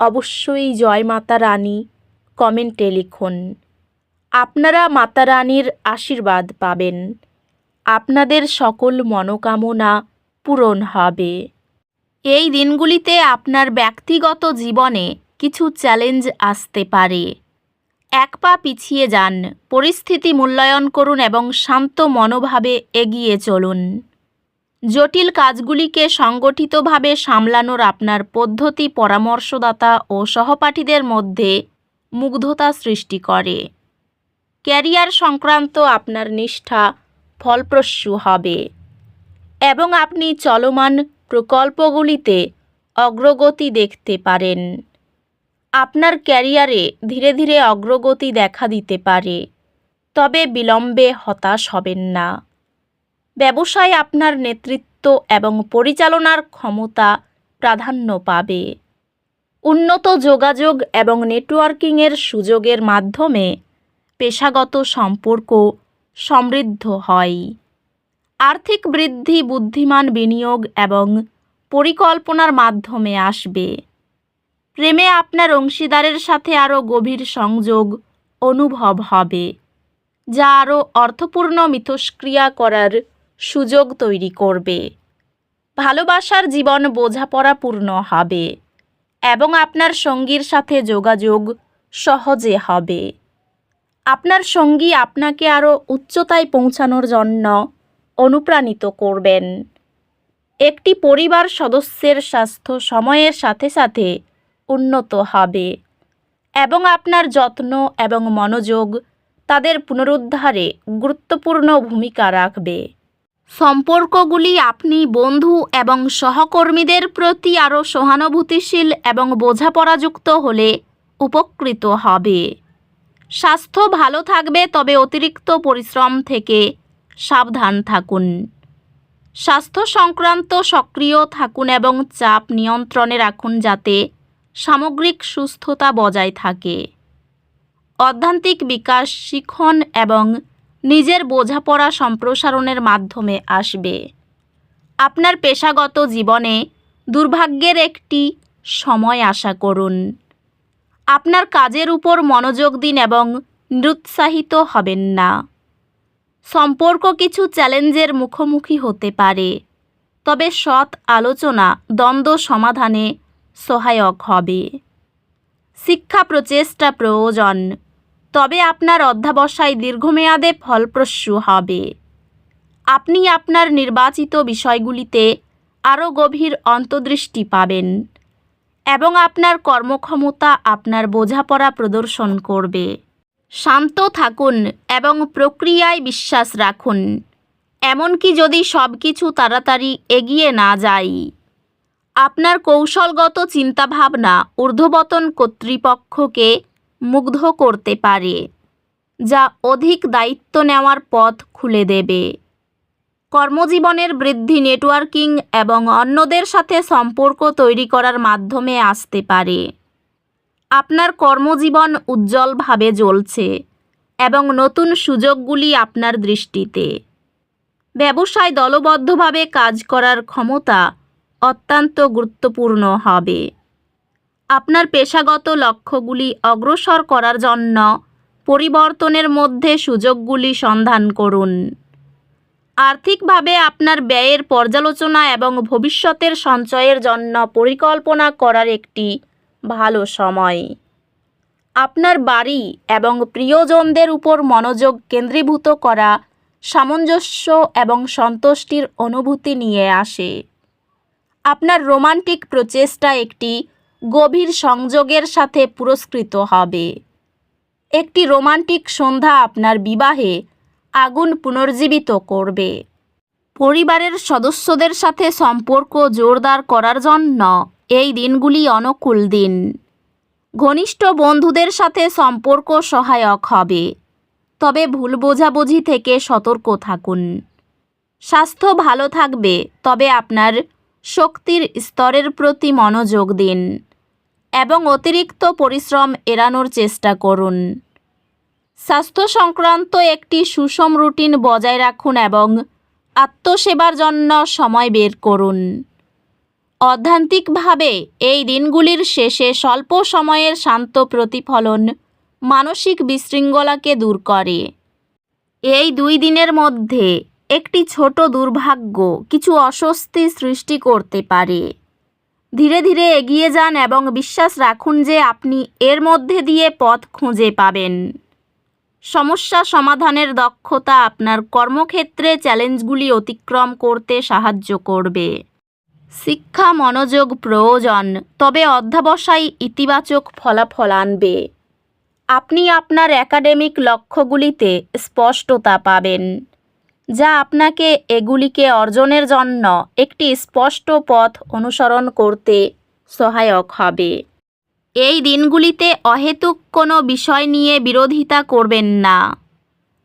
অবশ্যই জয় মাতা রানী, কমেন্টে লিখুন। আপনারা মাতা রানীর আশীর্বাদ পাবেন। আপনাদের সকল মনোকামনা পূরণ হবে। এই দিনগুলিতে আপনার ব্যক্তিগত জীবনে কিছু চ্যালেঞ্জ আসতে পারে। এক পা পিছিয়ে যান, পরিস্থিতি মূল্যায়ন করুন এবং শান্ত মনোভাবে এগিয়ে চলুন। জটিল কাজগুলিকে সংগঠিতভাবে সামলানোর আপনার পদ্ধতি পরামর্শদাতা ও সহপাঠীদের মধ্যে মুগ্ধতা সৃষ্টি করে। ক্যারিয়ার সংক্রান্ত আপনার নিষ্ঠা ফলপ্রসূ হবে এবং আপনি চলমান প্রকল্পগুলিতে অগ্রগতি দেখতে পারেন। আপনার ক্যারিয়ারে ধীরে ধীরে অগ্রগতি দেখা দিতে পারে, তবে বিলম্বে হতাশ হবেন না। ব্যবসায় আপনার নেতৃত্ব এবং পরিচালনার ক্ষমতা প্রাধান্য পাবে। উন্নত যোগাযোগ এবং নেটওয়ার্কিংয়ের সুযোগের মাধ্যমে পেশাগত সম্পর্ক সমৃদ্ধ হয়। আর্থিক বৃদ্ধি, বুদ্ধিমান বিনিয়োগ এবং পরিকল্পনার মাধ্যমে আসবে। প্রেমে আপনার অংশীদারের সাথে আরও গভীর সংযোগ অনুভব হবে, যা আরও অর্থপূর্ণ মিথস্ক্রিয়া করার সুযোগ তৈরি করবে। ভালোবাসার জীবন বোঝাপড়াপূর্ণ হবে এবং আপনার সঙ্গীর সাথে যোগাযোগ সহজে হবে। আপনার সঙ্গী আপনাকে আরও উচ্চতায় পৌঁছানোর জন্য অনুপ্রাণিত করবেন। একটি পরিবার সদস্যের স্বাস্থ্য সময়ের সাথে সাথে উন্নত হবে এবং আপনার যত্ন এবং মনোযোগ তাদের পুনরুদ্ধারে গুরুত্বপূর্ণ ভূমিকা রাখবে। সম্পর্কগুলি আপনি বন্ধু এবং সহকর্মীদের প্রতি আরও সহানুভূতিশীল এবং বোঝাপড়াযুক্ত হলে উপকৃত হবে। স্বাস্থ্য ভালো থাকবে, তবে অতিরিক্ত পরিশ্রম থেকে সাবধান থাকুন। স্বাস্থ্য সংক্রান্ত সক্রিয় থাকুন এবং চাপ নিয়ন্ত্রণে রাখুন যাতে সামগ্রিক সুস্থতা বজায় থাকে। অধ্যান্তিক বিকাশ, শিখন এবং নিজের বোঝাপড়া সম্প্রসারণের মাধ্যমে আসবে। আপনার পেশাগত জীবনে দুর্ভাগ্যের একটি সময় আশা করুন। আপনার কাজের উপর মনোযোগ দিন এবং নিরুৎসাহিত হবেন না। সম্পর্ক কিছু চ্যালেঞ্জের মুখোমুখি হতে পারে, তবে সৎ আলোচনা দ্বন্দ্ব সমাধানে সহায়ক হবে। শিক্ষা প্রচেষ্টা প্রয়োজন। তবে আপনার অধ্যাবসায় দীর্ঘমেয়াদে ফলপ্রসূ হবে। আপনি আপনার নির্বাচিত বিষয়গুলিতে আরও গভীর অন্তর্দৃষ্টি পাবেন এবং আপনার কর্মক্ষমতা আপনার বোঝাপড়া প্রদর্শন করবে। শান্ত থাকুন এবং প্রক্রিয়ায় বিশ্বাস রাখুন, এমনকি যদি সব কিছু তাড়াতাড়ি এগিয়ে না যায় আপনার কৌশলগত চিন্তাভাবনা ঊর্ধ্ববতন কর্তৃপক্ষকে মুগ্ধ করতে পারে, যা অধিক দায়িত্ব নেওয়ার পথ খুলে দেবে। কর্মজীবনের বৃদ্ধি নেটওয়ার্কিং এবং অন্যদের সাথে সম্পর্ক তৈরি করার মাধ্যমে আসতে পারে। আপনার কর্মজীবন উজ্জ্বলভাবে জ্বলছে এবং নতুন সুযোগগুলি আপনার দৃষ্টিতে। ব্যবসায় দলবদ্ধভাবে কাজ করার ক্ষমতা অত্যন্ত গুরুত্বপূর্ণ হবে। আপনার পেশাগত লক্ষ্যগুলি অগ্রসর করার জন্য পরিবর্তনের মধ্যে সুযোগগুলি সন্ধান করুন। আর্থিকভাবে আপনার ব্যয়ের পর্যালোচনা এবং ভবিষ্যতের সঞ্চয়ের জন্য পরিকল্পনা করার একটি ভালো সময়। আপনার বাড়ি এবং প্রিয়জনদের উপর মনোযোগ কেন্দ্রীভূত করা সামঞ্জস্য এবং সন্তুষ্টির অনুভূতি নিয়ে আসে। আপনার রোমান্টিক প্রচেষ্টা একটি গভীর সংযোগের সাথে পুরস্কৃত হবে। একটি রোমান্টিক সন্ধ্যা আপনার বিবাহে আগুন পুনর্জীবিত করবে। পরিবারের সদস্যদের সাথে সম্পর্ক জোরদার করার জন্য এই দিনগুলি অনুকূল দিন। ঘনিষ্ঠ বন্ধুদের সাথে সম্পর্ক সহায়ক হবে। তবে ভুল বোঝাবুঝি থেকে সতর্ক থাকুন। স্বাস্থ্য ভালো থাকবে, তবে আপনার শক্তির স্তরের প্রতি মনোযোগ দিন। এবং অতিরিক্ত পরিশ্রম এড়ানোর চেষ্টা করুন। স্বাস্থ্য সংক্রান্ত একটি সুষম রুটিন বজায় রাখুন এবং আত্মসেবার জন্য সময় বের করুন। অধ্যান্তিকভাবে, এই দিনগুলির শেষে স্বল্প সময়ের শান্ত প্রতিফলন মানসিক বিশৃঙ্খলাকে দূর করে। এই দুই দিনের মধ্যে একটি ছোট দুর্ভাগ্য কিছু অস্বস্তি সৃষ্টি করতে পারে। ধীরে ধীরে এগিয়ে যান এবং বিশ্বাস রাখুন যে আপনি এর মধ্যে দিয়ে পথ খুঁজে পাবেন। সমস্যা সমাধানের দক্ষতা আপনার কর্মক্ষেত্রে চ্যালেঞ্জগুলি অতিক্রম করতে সাহায্য করবে। শিক্ষা মনোযোগ প্রয়োজন, তবে অধ্যাবসায় ইতিবাচক ফলাফল আনবে। আপনি আপনার একাডেমিক লক্ষ্যগুলিতে স্পষ্টতা পাবেন। যা আপনাকে এগুলিকে অর্জনের জন্য একটি স্পষ্ট পথ অনুসরণ করতে সহায়ক হবে। এই দিনগুলিতে অহেতুক কোনো বিষয় নিয়ে বিরোধিতা করবেন না।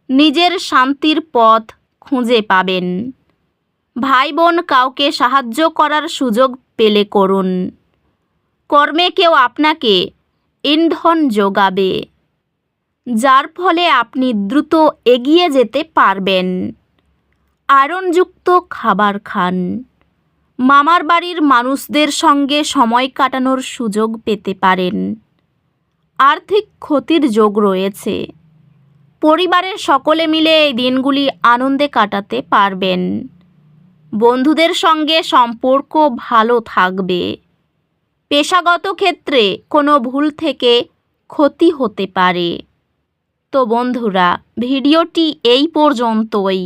নিজের শান্তির পথ খুঁজে পাবেন। ভাই বোন কাউকে সাহায্য করার সুযোগ পেলে করুন। কর্মে কেউ আপনাকে ইন্ধন যোগাবে, যার ফলে আপনি দ্রুত এগিয়ে যেতে পারবেন। আয়রনযুক্ত খাবার খান। মামার বাড়ির মানুষদের সঙ্গে সময় কাটানোর সুযোগ পেতে পারেন। আর্থিক ক্ষতির যোগ রয়েছে। পরিবারের সকলে মিলে এই দিনগুলি আনন্দে কাটাতে পারবেন। বন্ধুদের সঙ্গে সম্পর্ক ভালো থাকবে। পেশাগত ক্ষেত্রে কোনো ভুল থেকে ক্ষতি হতে পারে। তো বন্ধুরা, ভিডিওটি এই পর্যন্তই।